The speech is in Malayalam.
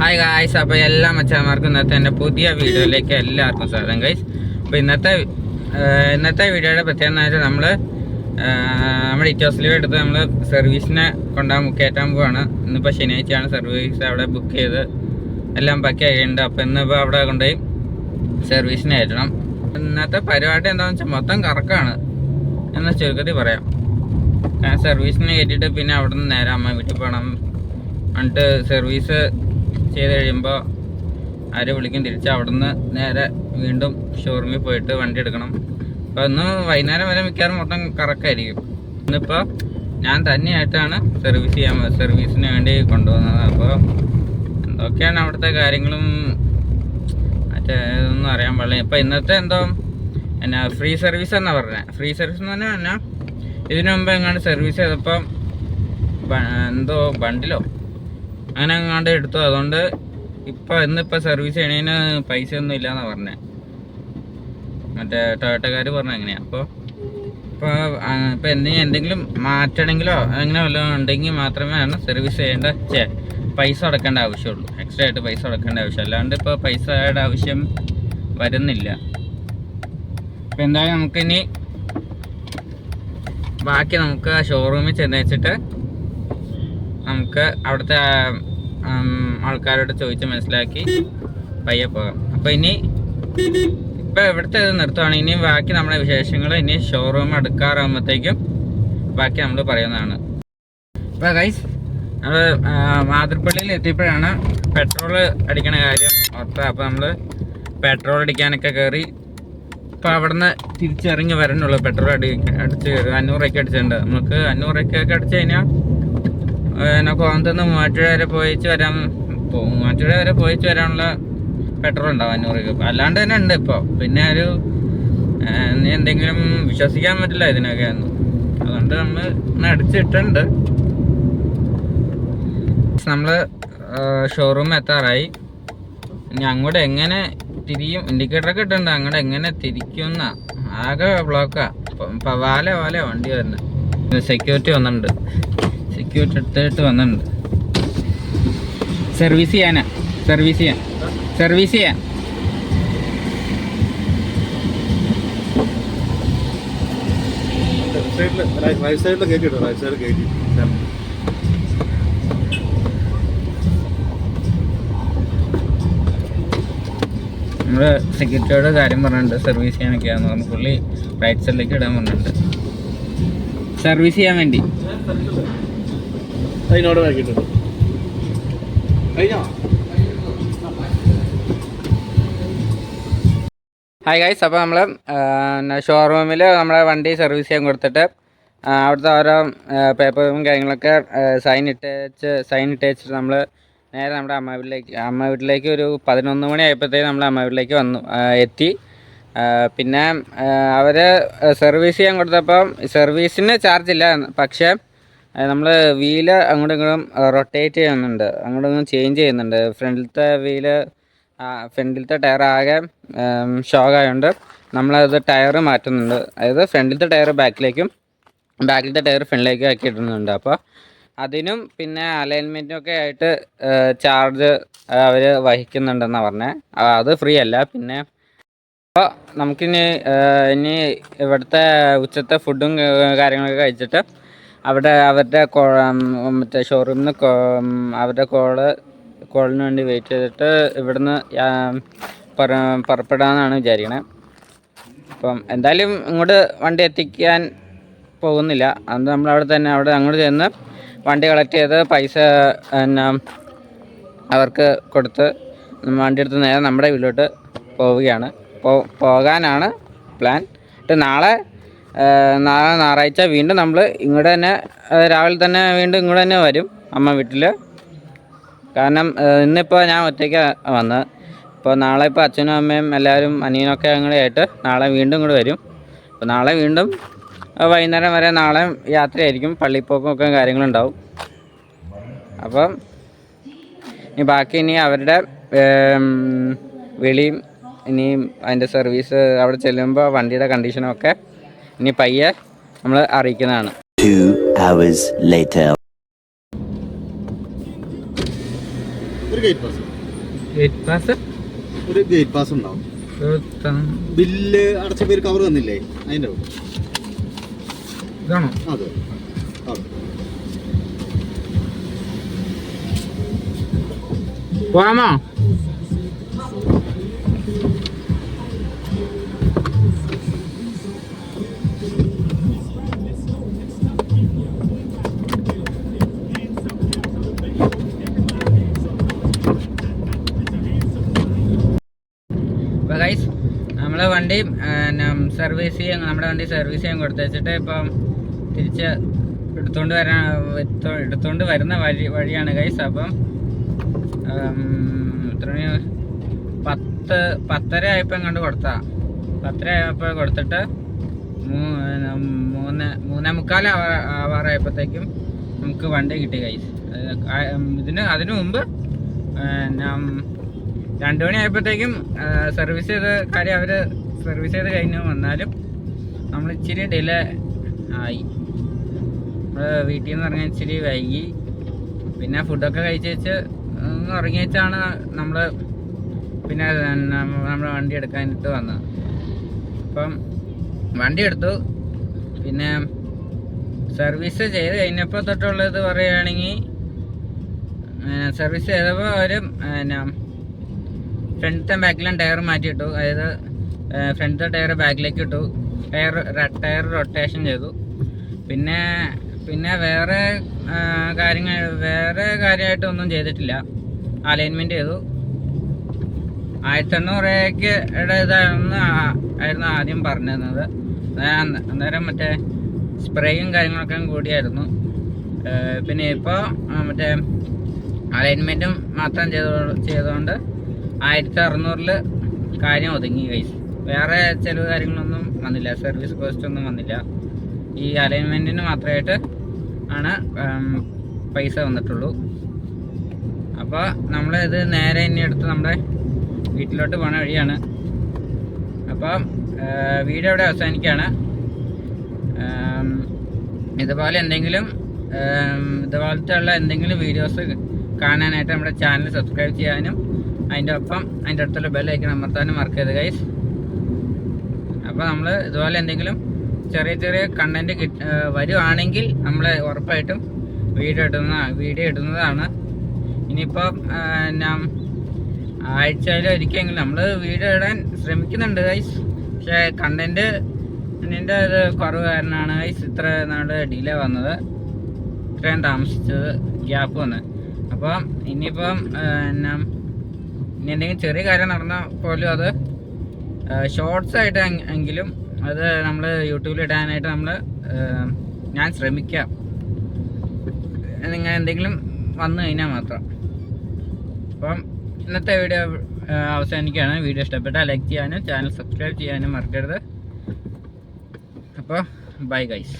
ഹായ് ഗായ്സ് അപ്പോൾ എല്ലാ മച്ചാന്മാർക്കും ഇന്നത്തെ എന്റെ പുതിയ വീഡിയോയിലേക്ക് എല്ലാവർക്കും സ്വാഗതം. ഗൈസ് അപ്പോൾ ഇന്നത്തെ ഇന്നത്തെ വീഡിയോയുടെ പ്രത്യേകത എന്ന് വെച്ചാൽ നമ്മൾ നമ്മുടെ ഇറ്റോസിലീവ് എടുത്ത് നമ്മൾ സർവീസിനെ കൊണ്ടുപോകാൻ കയറ്റാൻ പോവാണ്. ഇന്നിപ്പോൾ ശനിയാഴ്ചയാണ് സർവീസ് അവിടെ ബുക്ക് ചെയ്ത്. എല്ലാം പക്കി ആയിട്ടുണ്ട് അപ്പോൾ ഇന്നിപ്പോൾ അവിടെ കൊണ്ടുപോയി സർവീസിന് കയറ്റണം ഇന്നത്തെ പരിപാടി എന്താണെന്ന് വെച്ചാൽ മൊത്തം കറക്കാണ്. എന്ന ചുരുക്കത്തിൽ പറയാം. സർവീസിന് കയറ്റിയിട്ട് പിന്നെ അവിടെ നിന്ന് നേരെ അമ്മ വീട്ടിൽ പോകണം എന്നിട്ട് സർവീസ് ചെയ്ത് കഴിയുമ്പോൾ ആര് വിളിക്കും തിരിച്ച് അവിടെ നിന്ന് നേരെ വീണ്ടും ഷോറൂമിൽ പോയിട്ട് വണ്ടി എടുക്കണം. അപ്പോൾ ഇന്ന് വൈകുന്നേരം വരെ മിക്കവാറും മൊത്തം കറക്കായിരിക്കും. ഇന്നിപ്പോൾ ഞാൻ തന്നെയായിട്ടാണ് സർവീസ് ചെയ്യാൻ സർവീസിന് വേണ്ടി കൊണ്ടുപോകുന്നത് അപ്പോൾ എന്തൊക്കെയാണ് അവിടുത്തെ കാര്യങ്ങളും? മറ്റേ ഇതൊന്നും അറിയാൻ പാടില്ല. ഇപ്പം ഇന്നത്തെ എന്തോ എന്നാ ഫ്രീ സർവീസ് എന്നാ പറഞ്ഞത് ഫ്രീ സർവീസ് എന്ന് പറഞ്ഞാൽ എന്നാ? ഇതിനു മുമ്പ് എങ്ങാണ്ട് സർവീസ് ചെയ്തപ്പം എന്തോ ബണ്ടിലോ അങ്ങനെ അങ്ങാണ്ട് എടുത്തു. അതുകൊണ്ട് ഇപ്പം ഇന്നിപ്പോൾ സർവീസ് ചെയ്യണതിന് പൈസ ഒന്നും ഇല്ലയെന്നാണ് പറഞ്ഞത് മറ്റേ ടൊയോട്ടക്കാർ പറഞ്ഞ എങ്ങനെയാ? അപ്പോൾ ഇപ്പോൾ ഇപ്പോൾ എന്തെങ്കിലും എന്തെങ്കിലും മാറ്റണമെങ്കിലോ അങ്ങനെ വല്ലതും ഉണ്ടെങ്കിൽ മാത്രമേ സർവീസ് ചെയ്യേണ്ട പൈസ അടക്കേണ്ട ആവശ്യമുള്ളൂ. എക്സ്ട്രാ ആയിട്ട് പൈസ അടക്കേണ്ട ആവശ്യം. അല്ലാണ്ട് ഇപ്പോൾ പൈസയുടെ ആവശ്യം വരുന്നില്ല. ഇപ്പം എന്തായാലും നമുക്കിനി ബാക്കി നമുക്ക് ഷോറൂമിൽ ചെന്ന് വെച്ചിട്ട് നമുക്ക് അവിടുത്തെ ആൾക്കാരോട് ചോദിച്ച് മനസ്സിലാക്കി പയ്യെ പോകാം. അപ്പോൾ ഇനി ഇപ്പം ഇവിടുത്തെ ഇത് നിർത്തുവാണ്? ഇനി ബാക്കി നമ്മുടെ വിശേഷങ്ങൾ ഇനി ഷോറൂം അടുക്കാറാകുമ്പോഴത്തേക്കും ബാക്കി നമ്മൾ പറയുന്നതാണ്. അപ്പോൾ ഗൈസ് നമ്മൾ മാതൃപ്പള്ളിയിൽ എത്തിയപ്പോഴാണ് പെട്രോൾ അടിക്കണ കാര്യം ഓർത്ത അപ്പോൾ നമ്മൾ പെട്രോൾ അടിക്കാനൊക്കെ കയറി ഇപ്പോൾ അവിടുന്ന് തിരിച്ചിറങ്ങി വരണുള്ളൂ പെട്രോൾ അടി അടിച്ച് അഞ്ഞൂറൊക്കെ അടിച്ചിട്ടുണ്ട്. നമുക്ക് അഞ്ഞൂറൊക്കെ അടിച്ച് കഴിഞ്ഞാൽ പിന്നെ കോന്തന്ന് മൂവാറ്റുപുഴ വരെ പോയിച്ച് വരാൻ മൂവാറ്റുപുഴ വരെ പോയിച്ച് വരാനുള്ള പെട്രോൾ ഉണ്ടാവും അഞ്ഞൂറ് രൂപ. അല്ലാണ്ട് തന്നെ ഉണ്ട് ഇപ്പോൾ പിന്നെ ഒരു എന്തെങ്കിലും വിശ്വസിക്കാൻ പറ്റില്ല ഇതിനൊക്കെ അതുകൊണ്ട് നമ്മൾ അടിച്ചിട്ടുണ്ട്. നമ്മൾ ഷോറൂം എത്താറായി. ഇനി അങ്ങോട്ട് എങ്ങനെ തിരിയും? ഇൻഡിക്കേറ്ററൊക്കെ ഇട്ടുണ്ട്. അങ്ങോട്ട് എങ്ങനെ തിരിക്കുന്ന. ആകെ ബ്ലോക്കാ വാല വാല വണ്ടി വരുന്നത് സെക്യൂരിറ്റി വന്നിട്ടുണ്ട്. സെക്യൂരിറ്റി എടുത്തിട്ട് വന്നിട്ടുണ്ട്. സർവീസ് ചെയ്യാനാ. സർവീസ് ചെയ്യാൻ. സർവീസ് ചെയ്യാൻ. റൈറ്റ് സൈഡിൽ റൈറ്റ് സൈഡിൽ കയറ്റി നമ്മൾ സെക്യൂരിറ്റിയോട് കാര്യം പറഞ്ഞിട്ടുണ്ട്. സർവീസ് ചെയ്യാനൊക്കെയാന്ന് പറഞ്ഞു പുള്ളി റൈറ്റ് സൈഡിലേക്ക് ഇടാൻ പറഞ്ഞിട്ടുണ്ട്. സർവീസ് ചെയ്യാൻ വേണ്ടി. അതിനോട് ആക്കിയിട്ടുണ്ട് കഴിഞ്ഞോ? ഹായ് ഗൈസ് അപ്പോൾ നമ്മൾ ഷോറൂമിൽ നമ്മളെ വണ്ടി സർവീസ് ചെയ്യാൻ കൊടുത്തിട്ട് അവിടുത്തെ ഓരോ പേപ്പറും കാര്യങ്ങളൊക്കെ സൈൻ ഇട്ടേച്ച് സൈൻ ഇട്ടേച്ചിട്ട് നമ്മൾ നേരെ നമ്മുടെ അമ്മ വീട്ടിലേക്ക് അമ്മ വീട്ടിലേക്ക് ഒരു പതിനൊന്ന് മണി ആയപ്പോഴത്തേക്ക് നമ്മൾ അമ്മ വീട്ടിലേക്ക് വന്നു എത്തി. പിന്നെ അവർ സർവീസ് ചെയ്യാൻ കൊടുത്തപ്പം സർവീസിന് ചാർജ് ഇല്ല പക്ഷേ നമ്മൾ വീൽ അങ്ങോട്ടും ഇങ്ങോട്ടും റൊട്ടേറ്റ് ചെയ്യുന്നുണ്ട്. അങ്ങോട്ടും ഇങ്ങോട്ടും ചേഞ്ച് ചെയ്യുന്നുണ്ട്. ഫ്രണ്ടിലത്തെ വീൽ ഫ്രണ്ടിലത്തെ ടയർ ആകെ ഷോക്കായതുകൊണ്ട് നമ്മളത് ടയർ മാറ്റുന്നുണ്ട്. അതായത് ഫ്രണ്ടിലത്തെ ടയർ ബാക്കിലേക്കും ബാക്കിലത്തെ ടയർ ഫ്രണ്ടിലേക്കും ആക്കി ഇടുന്നുണ്ട്. അപ്പോൾ അതിനും പിന്നെ അലൈൻമെന്റും ഒക്കെ ആയിട്ട് ചാർജ് അവർ വഹിക്കുന്നുണ്ടെന്നാണ് പറഞ്ഞത് അത് ഫ്രീ അല്ല. പിന്നെ അപ്പോൾ നമുക്കിനി ഇനി ഇവിടുത്തെ ഉച്ചത്തെ ഫുഡും കാര്യങ്ങളൊക്കെ കഴിച്ചിട്ട് അവിടെ അവരുടെ മറ്റേ ഷോറൂമിൽ നിന്ന് അവരുടെ കോൾ കോളിന് വേണ്ടി വെയിറ്റ് ചെയ്തിട്ട് ഇവിടുന്ന് പുറപ്പെടാമെന്നാണ് വിചാരിക്കണേ. അപ്പം എന്തായാലും ഇങ്ങോട്ട് വണ്ടി എത്തിക്കാൻ പോകുന്നില്ല. അത് നമ്മൾ അവിടെ തന്നെ അവിടെ അങ്ങോട്ട് ചെന്ന് വണ്ടി കളക്ട് ചെയ്ത് പൈസ എന്നാ അവർക്ക് കൊടുത്ത് വണ്ടി എടുത്ത് നേരെ നമ്മുടെ വീട്ടിലോട്ട് പോവുകയാണ്. പോകാനാണ് പ്ലാൻ എന്നിട്ട് നാളെ നാളെ ഞായറാഴ്ച വീണ്ടും നമ്മൾ ഇങ്ങോട്ട് തന്നെ രാവിലെ തന്നെ വീണ്ടും ഇങ്ങോട്ട് തന്നെ വരും അമ്മ വീട്ടിൽ കാരണം ഇന്നിപ്പോൾ ഞാൻ ഒറ്റയ്ക്ക് വന്നത്. ഇപ്പോൾ നാളെ ഇപ്പോൾ അച്ഛനും അമ്മയും എല്ലാവരും അനിയനൊക്കെ അങ്ങോട്ട് ആയിട്ട് നാളെ വീണ്ടും ഇങ്ങോട്ട് വരും. അപ്പോൾ നാളെ വീണ്ടും വൈകുന്നേരം വരെ നാളെ യാത്രയായിരിക്കും. പള്ളിപ്പോക്കും ഒക്കെ കാര്യങ്ങളുണ്ടാവും. അപ്പം ഇനി ബാക്കി ഇനി അവരുടെ വിളിയും ഇനിയും അതിന്റെ സർവീസ് അവിടെ ചെല്ലുമ്പോൾ വണ്ടിയുടെ കണ്ടീഷനും ഒക്കെ ഇനി പയ്യെ നമ്മൾ അറിയിക്കുന്നതാണ്. Two hours later. ഒരു ഗേറ്റ് പാസ് ഉണ്ടാവും. ബില്ല് അടച്ച പേര് കവർ തന്നില്ലേ? അതിന്റെ. ഇതാണോ? അതെ. അതെ. അപ്പോൾ ഗൈസ് നമ്മളെ വണ്ടി സർവീസ് ചെയ്യാൻ നമ്മുടെ വണ്ടി സർവീസ് ചെയ്യാൻ കൊടുത്തു വെച്ചിട്ട് ഇപ്പം തിരിച്ച് എടുത്തുകൊണ്ട് വരാൻ എടുത്തുകൊണ്ട് വരുന്ന വഴി വഴിയാണ് ഗൈസ് അപ്പം എത്ര പത്ത് പത്തര ആയപ്പോൾ കണ്ട് കൊടുത്താ. പത്തര ആയപ്പോൾ കൊടുത്തിട്ട് മൂന്ന് മൂന്നേ മുക്കാൽ ആവാറായപ്പോഴത്തേക്കും നമുക്ക് വണ്ടി കിട്ടി ഗൈസ് ഇതിന് അതിനു മുമ്പ് രണ്ടു മണി ആയപ്പോഴത്തേക്കും സർവീസ് ചെയ്ത കാര്യം അവർ സർവീസ് ചെയ്ത് കഴിഞ്ഞു വന്നാലും നമ്മൾ ഇച്ചിരി ഡിലേ ആയി. നമ്മൾ വീട്ടിൽ നിന്ന് ഇറങ്ങാൻ ഇച്ചിരി വൈകി. പിന്നെ ഫുഡൊക്കെ കഴിച്ച് വെച്ച് ഇറങ്ങി വെച്ചാണ് നമ്മൾ പിന്നെ നമ്മുടെ വണ്ടി എടുക്കാനിട്ട് വന്നത്. അപ്പം വണ്ടി എടുത്തു. പിന്നെ സർവീസ് ചെയ്ത് കഴിഞ്ഞപ്പോൾ തൊട്ടുള്ളത് പറയുകയാണെങ്കിൽ സർവീസ് ചെയ്തപ്പോൾ അവർ എന്നാ ഫ്രണ്ടിലത്തെ ബാക്കിലും ടയർ മാറ്റിയിട്ടു അതായത് ഫ്രണ്ടിലത്തെ ടയർ ബാക്കിലേക്ക് ഇട്ടു. ടയർ ടയർ റൊട്ടേഷൻ ചെയ്തു. പിന്നെ പിന്നെ വേറെ കാര്യങ്ങൾ വേറെ കാര്യമായിട്ടൊന്നും ചെയ്തിട്ടില്ല. അലൈൻമെന്റ് ചെയ്തു. ആയിരത്തി എണ്ണൂറ് രൂപയ്ക്ക് ഇതാണെന്ന് ആയിരുന്നു ആദ്യം പറഞ്ഞിരുന്നത്. അന്നേ- അന്നേരം മറ്റേ സ്പ്രേയും കാര്യങ്ങളൊക്കെ കൂടിയായിരുന്നു. പിന്നെ ഇപ്പോൾ മറ്റേ അലൈൻമെന്റും മാത്രം ചെയ്തോ ചെയ്തുകൊണ്ട് ആയിരത്തി അറുന്നൂറിൽ കാര്യം ഒതുങ്ങി കൈസ് വേറെ ചിലവ് കാര്യങ്ങളൊന്നും വന്നില്ല. സർവീസ് കോസ്റ്റ് ഒന്നും വന്നില്ല. ഈ അലൈൻമെന്റിന് മാത്രമായിട്ട് ആണ് പൈസ വന്നിട്ടുള്ളൂ. അപ്പോൾ നമ്മൾ ഇത് നേരെ ഇനി എടുത്ത് നമ്മുടെ വീട്ടിലോട്ട് പോണ വഴിയാണ്. അപ്പം വീഡിയോ ഇവിടെ അവസാനിക്കുകയാണ് ഇതുപോലെ എന്തെങ്കിലും ഇതുപോലത്തെ ഉള്ള എന്തെങ്കിലും വീഡിയോസ് കാണാനായിട്ട് നമ്മുടെ ചാനൽ സബ്സ്ക്രൈബ് ചെയ്യാനും അതിന്റെ ഒപ്പം അതിന്റെ അടുത്തുള്ള ബെല്ലൈക്കൺ അമർത്താനും മറക്കരുത് ഗൈസ് അപ്പോൾ നമ്മൾ ഇതുപോലെ എന്തെങ്കിലും ചെറിയ ചെറിയ കണ്ടന്റ് കിട്ട വരുവാണെങ്കിൽ നമ്മൾ ഉറപ്പായിട്ടും വീഡിയോ ഇടുന്ന വീഡിയോ ഇടുന്നതാണ്. ഇനിയിപ്പോൾ ഞാൻ ആഴ്ചയിൽ ഒരിക്കലെങ്കിലും നമ്മൾ വീഡിയോ ഇടാൻ ശ്രമിക്കുന്നുണ്ട് ഗൈസ് പക്ഷേ കണ്ടന്റ് നിന്റെ ഒരു കുറവ് കാരണമാണ് ഗൈസ് ഇത്ര നാൾ ഡിലേ വന്നത്. ഇത്രയും താമസിച്ചത് ഗ്യാപ്പ് വന്നത് അപ്പം ഇനിയിപ്പം എന്നാ ഇനി എന്തെങ്കിലും ചെറിയ കാര്യം നടന്നാൽ പോലും അത് ഷോർട്സ് ആയിട്ട് എങ്കിലും അത് നമ്മൾ യൂട്യൂബിൽ ഇടാനായിട്ട് നമ്മൾ ഞാൻ ശ്രമിക്കാം. നിങ്ങൾ എന്തെങ്കിലും വന്നു കഴിഞ്ഞാൽ മാത്രം. അപ്പം ഇന്നത്തെ വീഡിയോ അവസാനിക്കുകയാണ്. വീഡിയോ ഇഷ്ടപ്പെട്ടാൽ ലൈക്ക് ചെയ്യാനും ചാനൽ സബ്സ്ക്രൈബ് ചെയ്യാനും മറക്കരുത്. അപ്പോൾ ബൈ ഗൈസ്.